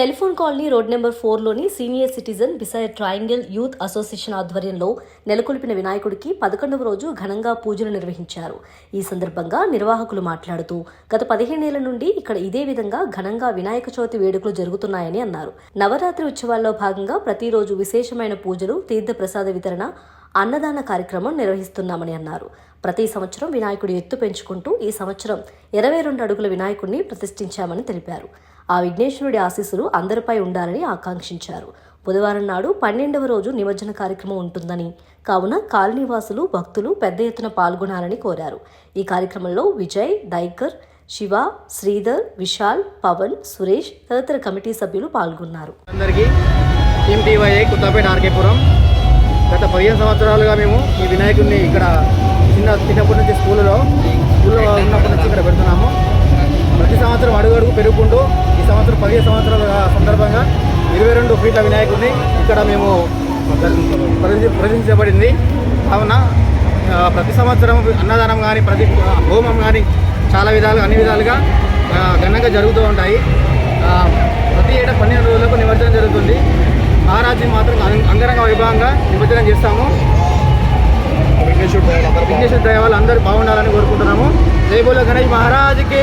Telephone colony road number ఫోర్లోని senior citizen beside triangle youth association ఆధ్వర్యంలో నెలకొల్పిన వినాయకుడికి పదకొండవ రోజు ఘనంగా పూజలు నిర్వహించారు. ఈ సందర్భంగా నిర్వాహకులు మాట్లాడుతూ గత పదిహేనేళ్ళ నుండి ఇక్కడ ఇదే విధంగా ఘనంగా వినాయక చవితి వేడుకలు జరుగుతున్నాయని అన్నారు. నవరాత్రి ఉత్సవాల్లో భాగంగా ప్రతిరోజు విశేషమైన పూజలు తీర్థ ప్రసాద వితరణ అన్నదాన కార్యక్రమం నిర్వహిస్తున్నామని అన్నారు. ప్రతి సంవత్సరం వినాయకుడి ఎత్తు పెంచుకుంటూ ఈ సంవత్సరం ఇరవై రెండు అడుగుల వినాయకుడిని ప్రతిష్ఠించామని తెలిపారు. ఆ విఘ్నేశ్వరుడి ఆశీస్సులు అందరిపై ఉండాలని ఆకాంక్షించారు. బుధవారం నాడు పన్నెండవ రోజు నిమజ్జన కార్యక్రమం ఉంటుందని కావున కాలనీవాసులు భక్తులు పెద్ద ఎత్తున పాల్గొనాలని కోరారు. ఈ కార్యక్రమంలో విజయ్ దైకర్ శివ శ్రీధర్ విశాల్ పవన్ సురేష్ తదితర కమిటీ సభ్యులు పాల్గొన్నారు. అందరికీ టీమ్ టీవైఐ కొత్తపేట ఆర్కేపురం గత పదిహేను సంవత్సరాలుగా మేము ఈ వినాయకుడిని ఇక్కడ చిన్న చిన్నప్పటి నుంచి స్కూల్లో స్కూల్లో ఉన్నప్పటి నుంచి ఇక్కడ పెడుతున్నాము. ప్రతి సంవత్సరం అడుగు అడుగు పెరుగుకుంటూ సంవత్సరం పదిహేను సంవత్సరాల సందర్భంగా ఇరవై రెండు ఫీట్ల వినాయకుడిని ఇక్కడ మేము ప్రదర్శించబడింది కావున ఆ, ప్రతి సంవత్సరం అన్నదానం కానీ ప్రతి హోమం కానీ చాలా విధాలుగా అన్ని విధాలుగా ఆ, ఘనంగా జరుగుతూ ఉంటాయి. ఆ, ప్రతి ఏటా పన్నెండు రోజులకు నిమజ్జనం జరుగుతుంది. మహారాజు మాత్రం అంగ- అంగరంగ వైభవంగా నిమజ్జనం చేస్తాము. విఘ్నేశ్వర దయ వాళ్ళు అందరూ బాగుండాలని కోరుకుంటున్నాము. జై బోలో గణేష్ మహారాజుకి